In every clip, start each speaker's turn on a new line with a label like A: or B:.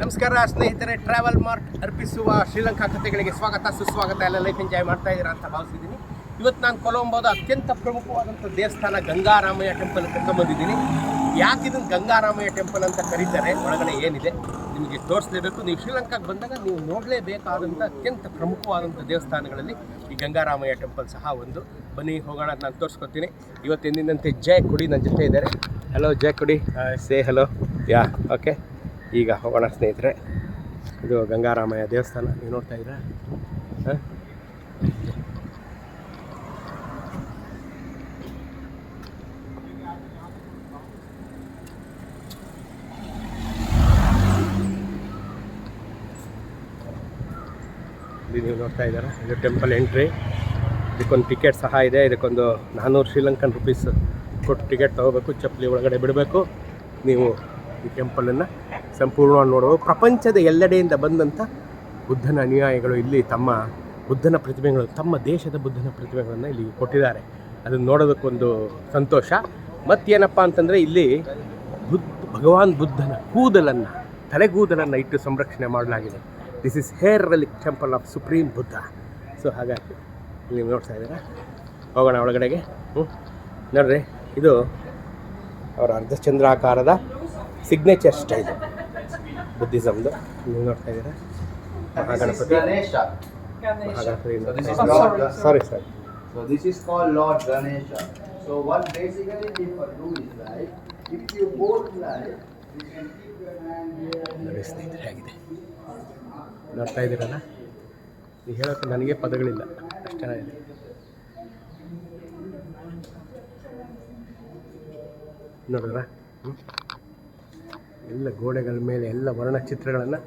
A: ನಮಸ್ಕಾರ ಸ್ನೇಹಿತರೆ. Travel mart ಅರ್ಪಿಸುವ ಶ್ರೀಲಂಕಾ ಕಥೆಗಳಿಗೆ ಸ್ವಾಗತ ಸುಸ್ವಾಗತ. ಎಲ್ಲ ಲೈಫ್ ಎಂಜಾಯ್ ಮಾಡ್ತಾ ಇದ್ದೀರಾ ಅಂತ ಭಾವಿಸಿದ್ದೀನಿ. ಇವತ್ತು ನಾನು ಕೊಲಂಬೋದ ಅತ್ಯಂತ ಪ್ರಮುಖವಾದಂಥ ದೇವಸ್ಥಾನ ಗಂಗಾರಾಮಯ್ಯ ಟೆಂಪಲ್ ಕರ್ಕೊಂಬಂದಿದ್ದೀನಿ ಯಾಕೆ ಇದನ್ನು ಗಂಗಾರಾಮಯ್ಯ ಟೆಂಪಲ್ ಅಂತ ಕರೀತಾರೆ? ಒಳಗಡೆ ಏನಿದೆ? ನಿಮಗೆ ತೋರಿಸಲೇಬೇಕು. ನೀವು ಶ್ರೀಲಂಕಾಗೆ ಬಂದಾಗ ನೀವು ನೋಡಲೇಬೇಕಾದಂಥ ಅತ್ಯಂತ ಪ್ರಮುಖವಾದಂಥ ದೇವಸ್ಥಾನಗಳಲ್ಲಿ ಈ ಗಂಗಾರಾಮಯ್ಯ ಟೆಂಪಲ್ ಸಹ ಒಂದು. ಬನ್ನಿ ಹೋಗೋಣ. ಅಂತ ನಾನು ತೋರಿಸ್ಕೊತೀನಿ ಇವತ್ತೆಂದಿನಂತೆ ಜಯ ಕುಡಿ ನನ್ನ ಜೊತೆ ಇದ್ದಾರೆ. ಹಲೋ ಜಯ ಕುಡಿ. ಸೇ ಹಲೋ ಯಾ ಓಕೆ ಈಗ ಹೋಗೋಣ ಸ್ನೇಹಿತರೆ, ಇದು ಗಂಗಾರಾಮಯ್ಯ ದೇವಸ್ಥಾನ, ನೀವು ನೋಡ್ತಾ ಇದ್ದೀರಾ? ನೀವು ನೋಡ್ತಾ ಇದ್ದಾರೆ? ಇದು ಟೆಂಪಲ್ ಎಂಟ್ರಿ ಇದಕ್ಕೊಂದು ಟಿಕೆಟ್ ಸಹ ಇದೆ. ಇದಕ್ಕೊಂದು ನಾನ್ನೂರು ಶ್ರೀಲಂಕನ್ ರುಪೀಸ್ ಕೊಟ್ಟು ಟಿಕೆಟ್ ತೊಗೋಬೇಕು. ಚಪ್ಪಲಿ ಒಳಗಡೆ ಬಿಡಬೇಕು. ನೀವು ಈ ಟೆಂಪಲನ್ನು ಸಂಪೂರ್ಣವಾಗಿ ನೋಡಬಹುದು ಪ್ರಪಂಚದ ಎಲ್ಲೆಡೆಯಿಂದ ಬಂದಂಥ ಬುದ್ಧನ ಅನುಯಾಯಿಗಳು ಇಲ್ಲಿ ತಮ್ಮ ಬುದ್ಧನ ಪ್ರತಿಮೆಗಳು ತಮ್ಮ ದೇಶದ ಬುದ್ಧನ ಪ್ರತಿಮೆಗಳನ್ನು ಇಲ್ಲಿ ಕೊಟ್ಟಿದ್ದಾರೆ. ಅದನ್ನು ನೋಡೋದಕ್ಕೊಂದು ಸಂತೋಷ. ಮತ್ತೇನಪ್ಪ ಅಂತಂದರೆ ಇಲ್ಲಿ ಬುದ್ಧ, ಭಗವಾನ್ ಬುದ್ಧನ ಕೂದಲನ್ನು, ತಲೆಗೂದಲನ್ನು ಇಟ್ಟು ಸಂರಕ್ಷಣೆ ಮಾಡಲಾಗಿದೆ. This is hair relic temple of supreme Buddha so ಹಾಗಾಗಿ ನೀವು ನೋಡ್ತಾ ಇದ್ದೀರಾ? ಹೋಗೋಣ ಒಳಗಡೆಗೆ. ಹ್ಞೂ ನೋಡ್ರಿ, ಇದು ಅವರ ಅರ್ಧಚಂದ್ರಾಕಾರದ ಸಿಗ್ನೇಚರ್ ಸ್ಟೈಲ್ ಬುದ್ಧಿಸಮ್ದು ನೀವು ನೋಡ್ತಾ ಇದ್ದೀರಾ
B: Mahaganapati. Mahaganapati.
A: Sorry sir
B: So this is called Lord Ganesha. So what basically people do is like, if you both like, you can keep your hand here.
A: ನೋಡ್ತಾ ಇದ್ದೀರಲ್ಲ ನೀವು ಹೇಳೋಕ್ಕೆ ನನಗೆ ಪದಗಳಿಲ್ಲ ಅಷ್ಟು ಚೆನ್ನಾಗಿದೆ ನೋಡಿದ್ರ ಎಲ್ಲ ಗೋಡೆಗಳ ಮೇಲೆ ಎಲ್ಲ ವರ್ಣಚಿತ್ರಗಳನ್ನು.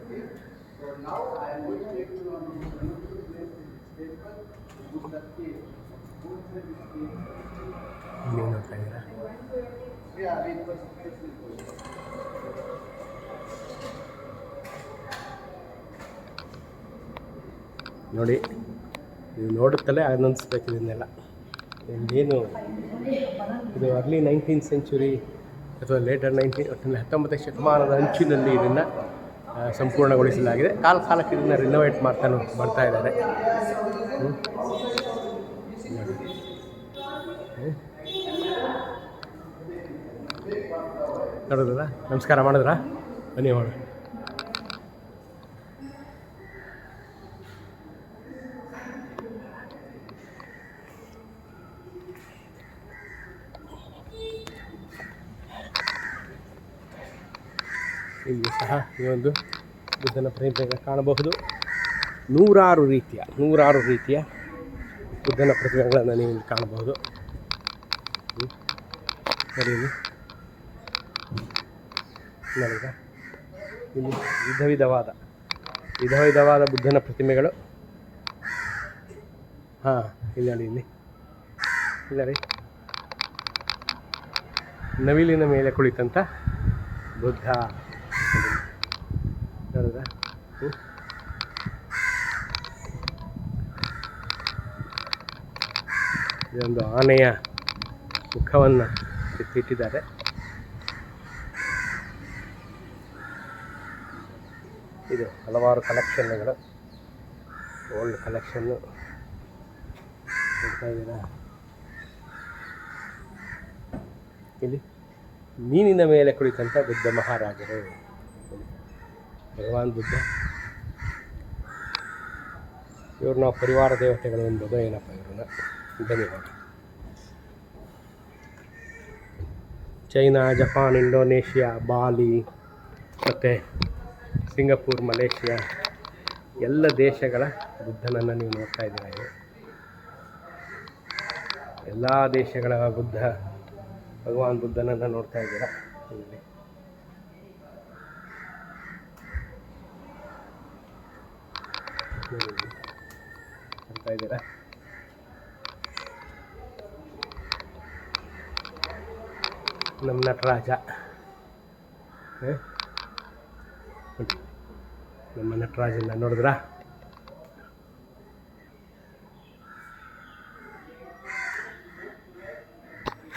A: ನೋಡಿ ನೀವು ನೋಡುತ್ತಲೇ ಆನಂದಿಸ್ಬೇಕು ಇದನ್ನೆಲ್ಲ ಏನು ಇದು ಅರ್ಲಿ ನೈನ್ಟೀನ್ ಸೆಂಚುರಿ ಅಥವಾ ಲೇಟರ್ ನೈನ್ಟೀನ್ ಹತ್ತೊಂಬತ್ತನೇ ಶತಮಾನದ ಅಂಚಿನಲ್ಲಿ ಇದನ್ನು ಸಂಪೂರ್ಣಗೊಳಿಸಲಾಗಿದೆ ಕಾಲ ಕಾಲಕ್ಕೆ ಇದನ್ನು ರಿನೋವೇಟ್ ಮಾಡ್ತಾನು ಮಾಡ್ತಾ ಇದ್ದಾರೆ. ನೋಡಿದ್ರಾ ನಮಸ್ಕಾರ ಮಾಡಿದ್ರಾ ಬನ್ನಿ ಇಲ್ಲಿ ಸಹ ಈ ಒಂದು ಬುದ್ಧನ ಪ್ರತಿಮೆಯನ್ನು ಕಾಣಬಹುದು. ನೂರಾರು ರೀತಿಯ ನೂರಾರು ರೀತಿಯ ಬುದ್ಧನ ಪ್ರತಿಮೆಗಳನ್ನು ನೀವು ಇಲ್ಲಿ ಕಾಣಬಹುದು. ಸರಿಯಲ್ಲಿ ನನಗೆ ಇಲ್ಲಿ. ವಿಧ ವಿಧವಾದ ವಿಧ ವಿಧವಾದ ಬುದ್ಧನ ಪ್ರತಿಮೆಗಳು. ಹಾಂ, ಇಲ್ಲ ಇಲ್ಲಿ. ಇಲ್ಲ ರೀ. ನವಿಲಿನ ಮೇಲೆ ಕುಳಿತಂಥ ಬುದ್ಧ. ಹ್ಮ್? ಇದೊಂದು ಆನೆಯ ಮುಖವನ್ನು ಕೆತ್ತಿಟ್ಟಿದ್ದಾರೆ ಇದು ಹಲವಾರು ಕಲೆಕ್ಷನ್ಗಳು ಓಲ್ಡ್ ಕಲೆಕ್ಷನ್ನು ಇಲ್ಲಿ ಮೀನಿನ ಮೇಲೆ ಕುಳಿತಂಥ ಬುದ್ಧ ಮಹಾರಾಜರು. ಭಗವಾನ್ ಬುದ್ಧ. ಇವ್ರು ನಾವು ಪರಿವಾರ ದೇವತೆಗಳು ಎಂಬುದು ಏನಪ್ಪ ಇವ್ರನ್ನ? ಧನ್ಯವಾದ. ಚೈನಾ, ಜಪಾನ್, ಇಂಡೋನೇಷ್ಯಾ, ಬಾಲಿ, ಮತ್ತು ಸಿಂಗಪೂರ್, ಮಲೇಷ್ಯಾ, ಎಲ್ಲ ದೇಶಗಳ ಬುದ್ಧನನ್ನು ನೀವು ನೋಡ್ತಾ ಇದ್ದೀರಾ ಎಲ್ಲ ದೇಶಗಳ ಬುದ್ಧ, ಭಗವಾನ್ ಬುದ್ಧನನ್ನು ನೋಡ್ತಾ ಇದ್ದೀರಾ ನೋಡ್ತಾ ಇದ್ದೀರಾ ನಮ್ಮ ನಟರಾಜ? ನಮ್ಮ ನಟರಾಜನ ನೋಡಿದ್ರಾ?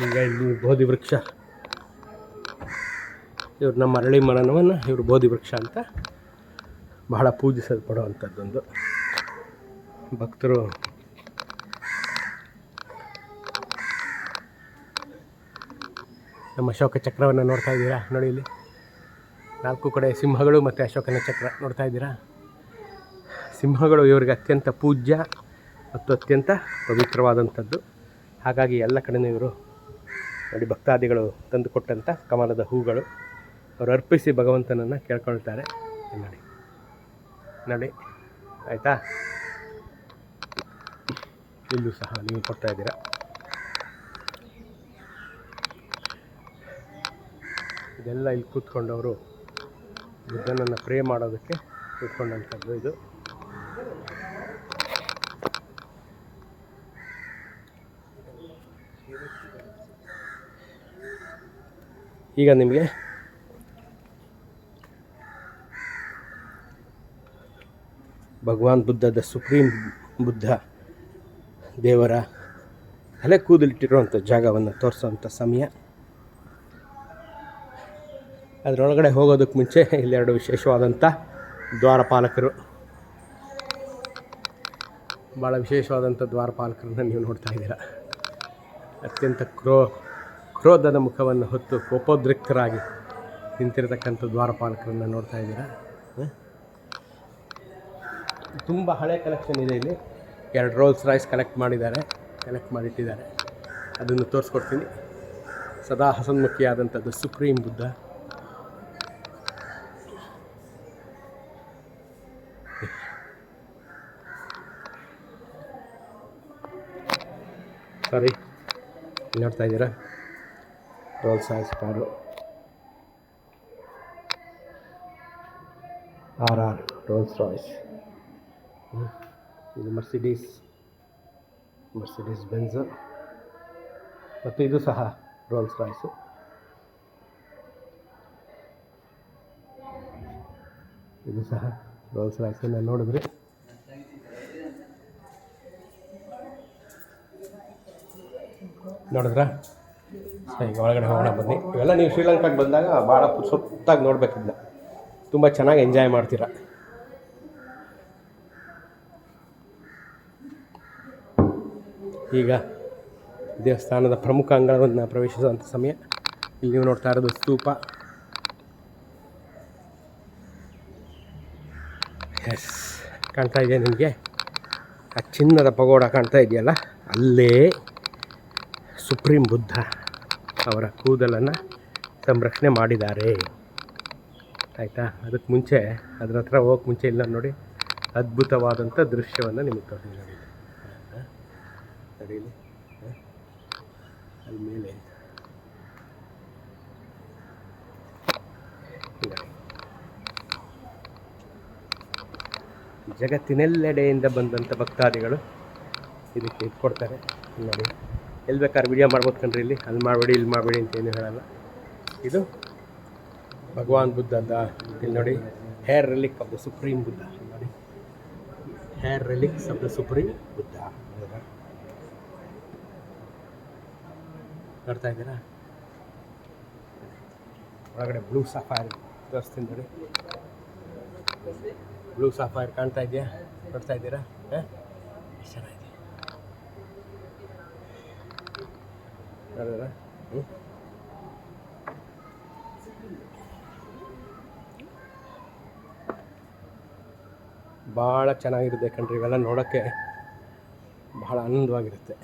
A: ಈಗ ಇಲ್ಲಿ ಬೋಧಿ ವೃಕ್ಷ. ಇವ್ರು ನಮ್ಮ ಅರಳಿ ಮರನವನ್ನು ಇವರು ಬೋಧಿ ವೃಕ್ಷ ಅಂತ ಬಹಳ ಪೂಜಿಸಲ್ಪಡುವಂಥದ್ದೊಂದು. ಭಕ್ತರು. ನಮ್ಮ ಅಶೋಕ ಚಕ್ರವನ್ನು ನೋಡ್ತಾ ಇದ್ದೀರಾ? ನೋಡಿ ಇಲ್ಲಿ. ನಾಲ್ಕು ಕಡೆ ಸಿಂಹಗಳು ಮತ್ತು ಅಶೋಕನ ಚಕ್ರ ನೋಡ್ತಾ ಇದ್ದೀರಾ? ಸಿಂಹಗಳು ಇವರಿಗೆ ಅತ್ಯಂತ ಪೂಜ್ಯ ಮತ್ತು ಅತ್ಯಂತ ಪವಿತ್ರವಾದಂಥದ್ದು. ಹಾಗಾಗಿ ಎಲ್ಲ ಕಡೆನೂ ಇವರು ನೋಡಿ ಭಕ್ತಾದಿಗಳು ತಂದುಕೊಟ್ಟಂಥ ಕಮಲದ ಹೂಗಳು. ಅವರು ಅರ್ಪಿಸಿ ಭಗವಂತನನ್ನು ಕೇಳ್ಕೊಳ್ತಾರೆ. ನೋಡಿ. ನೋಡಿ. ಆಯಿತಾ? ಇಲ್ಲೂ ಸಹ ನೀವು ಕೊಡ್ತಾ ಇದ್ದೀರಾ? ಇದೆಲ್ಲ ಇಲ್ಲಿ ಕೂತ್ಕೊಂಡವರು ಬುದ್ಧನನ್ನು ಪ್ರೇ ಮಾಡೋದಕ್ಕೆ ಕೂತ್ಕೊಂಡಂಥದ್ದು ಇದು. ಈಗ ನಿಮಗೆ ಭಗವಾನ್ ಬುದ್ಧದ ಸುಪ್ರೀಂ ಬುದ್ಧ ದೇವರ ತಲೆ ಕೂದಲಿಟ್ಟಿರುವಂಥ ಜಾಗವನ್ನು ತೋರಿಸುವಂಥ ಸಮಯ. ಅದರೊಳಗಡೆ ಹೋಗೋದಕ್ಕೆ ಮುಂಚೆ ಇಲ್ಲೆರಡು ವಿಶೇಷವಾದಂಥ ದ್ವಾರಪಾಲಕರು. ಭಾಳ ವಿಶೇಷವಾದಂಥ ದ್ವಾರಪಾಲಕರನ್ನ ನೀವು ನೋಡ್ತಾ ಇದ್ದೀರಾ. ಅತ್ಯಂತ ಕ್ರೋ, ಕ್ರೋಧದ ಮುಖವನ್ನು ಹೊತ್ತು ಕೋಪೋದ್ರಿಕ್ತರಾಗಿ ನಿಂತಿರತಕ್ಕಂಥ ದ್ವಾರಪಾಲಕರನ್ನು ನೋಡ್ತಾ ಇದ್ದೀರಾ? ತುಂಬ ಹಳೆ ಕಲೆಕ್ಷನ್ ಇದೆ ಇಲ್ಲಿ. ಎರಡು ರೋಲ್ಸ್ ರಾಯ್ಸ್ ಕಲೆಕ್ಟ್ ಮಾಡಿದ್ದಾರೆ, ಕಲೆಕ್ಟ್ ಮಾಡಿಟ್ಟಿದ್ದಾರೆ. ಅದನ್ನು ತೋರಿಸ್ಕೊಡ್ತೀನಿ. ಸದಾ ಹಸನ್ಮುಖಿಯಾದಂಥದ್ದು ಸುಪ್ರೀಂ ಬುದ್ಧ. ಸಾರಿ, ನೋಡ್ತಾ ಇದ್ದೀರಾ? Rolls Royce car. R R, Rolls Royce. ಇದು ಮರ್ಸಿಡೀಸ್ ಮರ್ಸಿಡೀಸ್ ಬೆನ್ಸು ಮತ್ತು ಇದು ಸಹ ರೋಲ್ಸ್ ರಾಯ್ಸು ಇದು ಸಹ ರೋಲ್ಸ್ ರಾಯ್ಸನ್ನು ನೋಡಿದ್ರಿ. ನೋಡಿದ್ರಾ? ಈಗ ಒಳಗಡೆ ಹೋಗೋಣ ಬನ್ನಿ. ಇವೆಲ್ಲ ನೀವು ಶ್ರೀಲಂಕಾಗೆ ಬಂದಾಗ ಭಾಳ ಸುತ್ತಾಗಿ ನೋಡಬೇಕಿದ್ನ ತುಂಬ ಚೆನ್ನಾಗಿ ಎಂಜಾಯ್ ಮಾಡ್ತೀರಾ. ಈಗ ದೇವಸ್ಥಾನದ ಪ್ರಮುಖ ಅಂಗಳವನ್ನು ಪ್ರವೇಶಿಸುವಂಥ ಸಮಯ. ಇಲ್ಲಿ ನೀವು ನೋಡ್ತಾ ಇರೋದು ಸ್ತೂಪ. ಎಸ್ ಕಾಣ್ತಾ ಇದೆ ನಿಮಗೆ? ಆ ಚಿನ್ನದ ಪಗೋಡ ಕಾಣ್ತಾ ಇದೆಯಲ್ಲ? ಅಲ್ಲೇ ಸುಪ್ರೀಂ ಬುದ್ಧ ಅವರ ಕೂದಲನ್ನು ಸಂರಕ್ಷಣೆ ಮಾಡಿದ್ದಾರೆ. ಆಯಿತಾ? ಅದಕ್ಕೆ ಮುಂಚೆ, ಅದ್ರ ಹತ್ರ ಹೋಗಕ್ಕೆ ಮುಂಚೆ ಇಲ್ಲ ನೋಡಿ ಅದ್ಭುತವಾದಂಥ ದೃಶ್ಯವನ್ನು ನಿಮಗೆ ತೋರಿಸಿ ನೋಡಿ ಹ? ಹ? ಅಲ್ಲಿ ಮೇಲೆ. ಜಗತ್ತಿನೆಲ್ಲೆಡೆಯಿಂದ ಬಂದಂಥ ಭಕ್ತಾದಿಗಳು ಇದಕ್ಕೆ ಇದು ಕೊಡ್ತಾರೆ. ಇಲ್ಲಿ ನೋಡಿ ಎಲ್ಲಿ ಬೇಕಾದ್ರೆ ವಿಡಿಯೋ ಮಾಡ್ಬೋದು ಕಣ್ರಿ ಇಲ್ಲಿ. ಅಲ್ಲಿ ಮಾಡಬೇಡಿ, ಇಲ್ಲಿ ಮಾಡಬೇಡಿ ಅಂತ ಏನು ಹೇಳಲ್ಲ. ಇದು ಭಗವಾನ್ ಬುದ್ಧದ ಇಲ್ಲಿ ನೋಡಿ hair relic of the supreme Buddha ನೋಡಿ hair relics of the supreme Buddha ನೋಡ್ತಾ ಇದ್ದೀರಾ? ಒಳಗಡೆ ಬ್ಲೂ ಸಫಾರಿ ತೋರಿಸ್ತೀನಿ ನೋಡಿ. ಬ್ಲೂ ಸಫಾರಿ ಕಾಣ್ತಾ ಇದೆಯಾ? ನೋಡ್ತಾ ಇದ್ದೀರಾ? ಹಾಂ? ಚೆನ್ನಾಗಿದೆ. ಹ್ಞೂ ಭಾಳ ಚೆನ್ನಾಗಿರುತ್ತೆ ಕಣ್ರಿ, ಇವೆಲ್ಲ ನೋಡೋಕ್ಕೆ ಬಹಳ ಆನಂದವಾಗಿರುತ್ತೆ.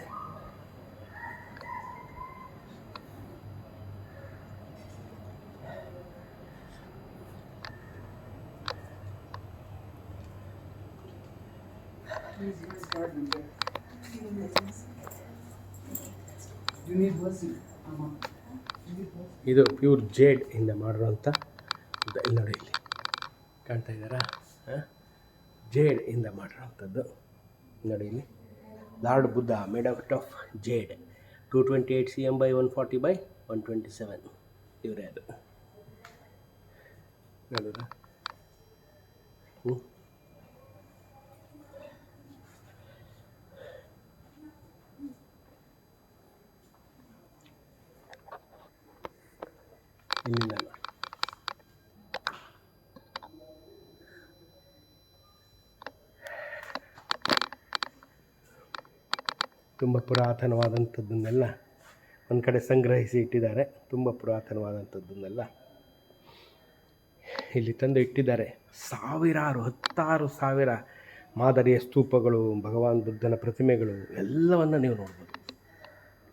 A: ಇದು ಪ್ಯೂರ್ ಜೇಡ್ ಇಂದ ಮಾಡಿರೋಂಥ ಇಲ್ಲಿ ನೋಡಿ ಇಲ್ಲಿ. ಕಾಣ್ತಾ ಇದ್ದಾರಾ? ಜೇಡ್ ಇಂದ ಮಾಡಿರೋಂಥದ್ದು ನೋಡಿ ಇಲ್ಲಿ. Lord Buddha, made out of jade. Two twenty eight C M by one forty by one twenty seven. ಇವರೇ ಅದು. ನೋಡಿದ್ರಾ ಹ್ಞೂ ಇಲ್ಲಿಂದ ನೋಡಿ ತುಂಬ ಪುರಾತನವಾದಂಥದ್ದನ್ನೆಲ್ಲ ಒಂದು ಕಡೆ ಸಂಗ್ರಹಿಸಿ ಇಟ್ಟಿದ್ದಾರೆ. ತುಂಬ ಪುರಾತನವಾದಂಥದ್ದನ್ನೆಲ್ಲ ಇಲ್ಲಿ ತಂದು ಇಟ್ಟಿದ್ದಾರೆ. ಸಾವಿರಾರು, ಹತ್ತಾರು ಸಾವಿರ ಮಾದರಿಯ ಸ್ತೂಪಗಳು, ಭಗವಾನ್ ಬುದ್ಧನ ಪ್ರತಿಮೆಗಳು, ಎಲ್ಲವನ್ನು ನೀವು ನೋಡ್ಬೋದು.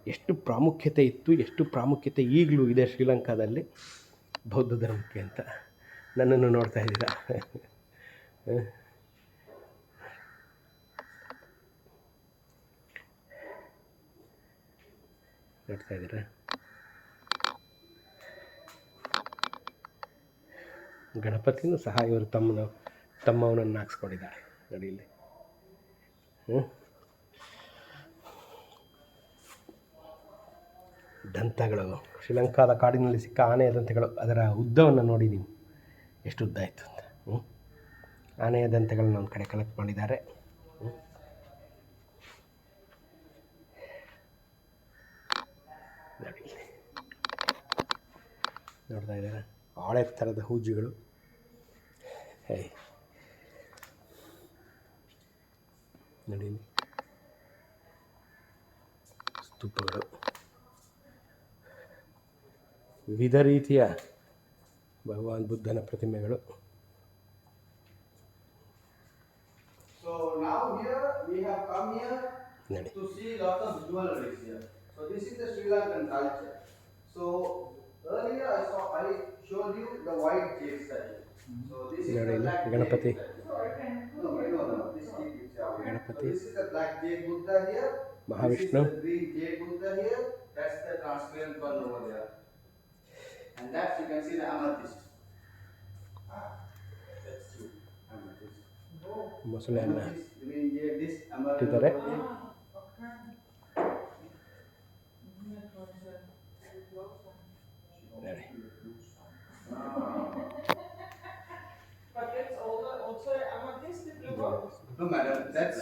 A: ಎಷ್ಟು ಪ್ರಾಮುಖ್ಯತೆ ಇತ್ತು, ಎಷ್ಟು ಪ್ರಾಮುಖ್ಯತೆ ಈಗಲೂ ಇದೆ ಶ್ರೀಲಂಕಾದಲ್ಲಿ. ಬೌದ್ಧ ಧರ್ಮಕ್ಕೆ ಅಂತ ನನ್ನನ್ನು ನೋಡ್ತಾ ಇದ್ದೀರಾ? ನೋಡ್ತಾ ಇದ್ದೀರಾ ಗಣಪತಿನೂ ಸಹ ಇವರು ತಮ್ಮನ, ತಮ್ಮವನನ್ನು ಹಾಕ್ಸ್ಕೊಂಡಿದ್ದಾರೆ ನೋಡಿ ದಂತಗಳು. ಶ್ರೀಲಂಕಾದ ಕಾಡಿನಲ್ಲಿ ಸಿಕ್ಕ ಆನೆಯ ದಂತಗಳು, ಅದರ ಉದ್ದವನ್ನು ನೋಡಿ ನೀವು. ಎಷ್ಟು ಉದ್ದ ಇತ್ತು ಅಂತ. ಹ್ಞೂ ಆನೆಯ ದಂತಗಳನ್ನ ಒಂದು ಕಡೆ ಕಲೆಕ್ಟ್ ಮಾಡಿದ್ದಾರೆ ಹ್ಞೂ ನೋಡಿ ಇಲ್ಲಿ. ನೋಡ್ತಾ ಇದ್ದಾರೆ. ಆಳೆ ಥರದ ಹೂಜಿಗಳು. ಹೇ. ನೋಡಿ. ಸ್ತೂಪಗಳು. ವಿವಿಧ ರೀತಿಯ ಭಗವಾನ್ ಬುದ್ಧನ ಪ್ರತಿಮೆಗಳು. ನೋಡಿ.
B: Earlier I saw I showed you the white jade statue. So this is the black
A: Ganapati.
B: jade statue. No, no, no. This keep it out. So this is the black jade Buddha here.
A: Mahavishnu.
B: This is the green jade Buddha here. That's the transparent one over there. And that you can see the amethyst. Ah, that's true. Amethyst.
A: ಮೊಸಳೆಯನ್ನು. ಇಟ್ಟಿದ್ದಾರೆ.
B: over here.
A: ನೋಡಿ
C: But it's also, also amethyst if you want.
B: No, madam, that's,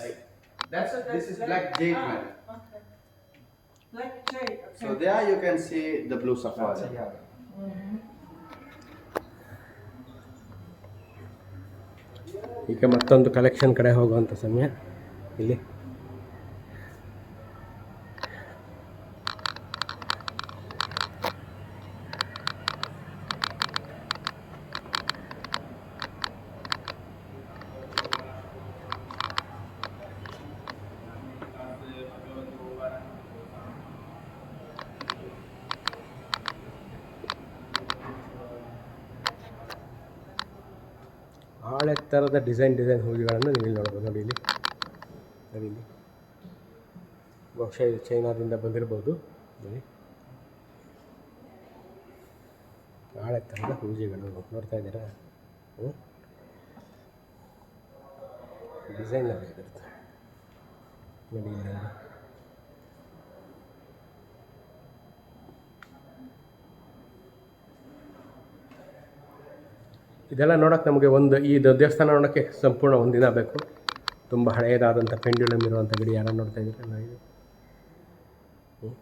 B: that's, this is black jade,
C: Ah,
B: madam.
C: Okay. Black jade, okay.
B: So there you can see the blue sapphire.
A: ಈಗ ಮತ್ತೊಂದು collection ಕಡೆ ಹೋಗುವಂಥ ಸಮಯ ಇಲ್ಲಿ ಥರದ design design ಹೂವುಗಳನ್ನು ನೀವು ಇಲ್ಲಿ ನೋಡ್ಬೋದು ನೋಡಿ ಇಲ್ಲಿ. ನೋಡಿ ಇಲ್ಲಿ. ಬಹುಶಃ ಇದು ಚೈನಾದಿಂದ ಬಂದಿರಬಹುದು ನೋಡಿ. ಆಳೆ ಥರದ ಹೂಜಿಗಳು ನೋಡ್ತಾ ಇದ್ದೀರಾ? ಹ್ಞೂ ಡಿಸೈನ್ ಇರುತ್ತೆ. ನೋಡಿ ಇಲ್ಲಿ ಇದೆಲ್ಲ ನೋಡೋಕ್ಕೆ ನಮಗೆ ಒಂದು ಈ ದೇವಸ್ಥಾನ ನೋಡೋಕ್ಕೆ ಸಂಪೂರ್ಣ ದಿನ ಬೇಕು. ತುಂಬ ಹಳೆಯದಾದಂಥ ಪೆಂಡ್ಯುಲಮ್ ಇರುವಂಥ ಗಡಿಯಾರ ನೋಡ್ತಾ ಇದ್ದೀರಿ? ಇದು. ಹ್ಮ್.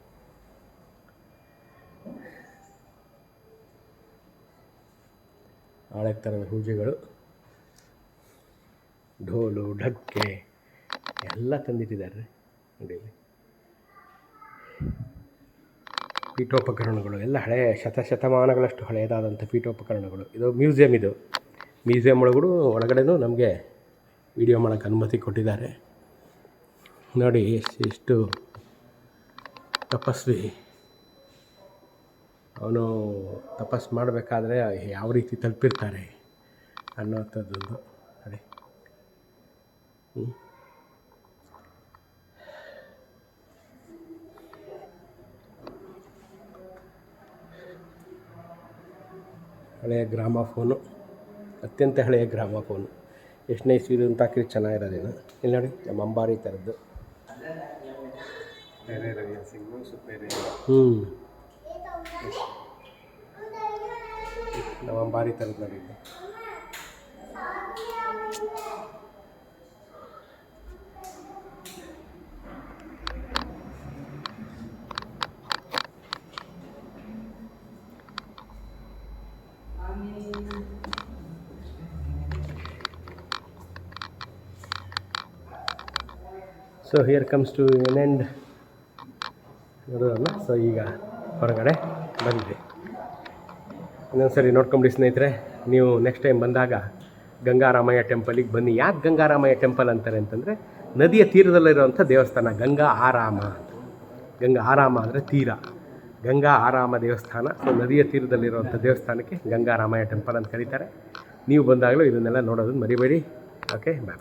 A: ಹಳೆ ಥರದ ಹೂಜೆಗಳು. ಢೋಲು ಢಕ್ಕೆ ಎಲ್ಲ ತಂದಿಟ್ಟಿದ್ದಾರೆ. ನೋಡಿ. ಪೀಠೋಪಕರಣಗಳು, ಎಲ್ಲ ಹಳೆಯ ಶತಶತಮಾನಗಳಷ್ಟು ಹಳೆಯದಾದಂಥ ಪೀಠೋಪಕರಣಗಳು. ಇದು ಮ್ಯೂಸಿಯಂ ಇದು. ಮ್ಯೂಸಿಯಂ ಒಳಗಡೆ ಒಳಗಡೆನೂ ನಮಗೆ ವಿಡಿಯೋ ಮಾಡೋಕ್ಕೆ ಅನುಮತಿ ಕೊಟ್ಟಿದ್ದಾರೆ. ನೋಡಿ, ಎಷ್ಟು ಎಷ್ಟು ತಪಸ್ವಿ. ಅವನು ತಪಸ್ ಮಾಡಬೇಕಾದ್ರೆ ಯಾವ ರೀತಿ ತಲುಪಿರ್ತಾರೆ ಅನ್ನೋಂಥದ್ದು ಅದೇ ಹ್ಞೂ ಹಳೆಯ ಗ್ರಾಮಫೋನು ಅತ್ಯಂತ ಹಳೆಯ ಗ್ರಾಮಫೋನು ಎಷ್ಟನೇ ಇಸ್ವಿದು ಅಂತ ಹಾಕಿದ್ರೆ ಚೆನ್ನಾಗಿರೋದೇನು ಇಲ್ಲಿ ನೋಡಿ, ನಮ್ಮ ಅಂಬಾರಿ ಥರದ್ದು. ಹ್ಞೂ ನಮ್ಮ ಅಂಬಾರಿ ಥರದ್ದು ನೋಡಿ ಇದು. Here comes to an end ನೋಡೋದಲ್ಲ? So ಈಗ ಹೊರಗಡೆ ಬಂದಿದೆ. ಇನ್ನೊಂದು ಸರಿ ನೋಡ್ಕೊಂಬಿಡಿ ಸ್ನೇಹಿತರೆ, ನೀವು ನೆಕ್ಸ್ಟ್ ಟೈಮ್ ಬಂದಾಗ ಗಂಗಾರಾಮಯ್ಯ ಟೆಂಪಲಿಗೆ ಬನ್ನಿ. ಯಾಕೆ ಗಂಗಾರಾಮಯ್ಯ ಟೆಂಪಲ್ ಅಂತಾರೆ ಅಂತಂದರೆ, ನದಿಯ ತೀರದಲ್ಲಿರುವಂಥ ದೇವಸ್ಥಾನ ಗಂಗಾ ಆರಾಮ ಗಂಗಾ ಆರಾಮ ಅಂದರೆ ತೀರ. ಗಂಗಾ ಆರಾಮ ದೇವಸ್ಥಾನ ಸೊ ನದಿಯ ತೀರದಲ್ಲಿರುವಂಥ ದೇವಸ್ಥಾನಕ್ಕೆ ಗಂಗಾರಾಮಯ್ಯ ಟೆಂಪಲ್ ಅಂತ ಕರೀತಾರೆ. ನೀವು ಬಂದಾಗಲೂ ಇದನ್ನೆಲ್ಲ ನೋಡೋದನ್ನು ಮರಿಬೇಡಿ. ಓಕೆ ಬಾಯ್ ಬಾಯ್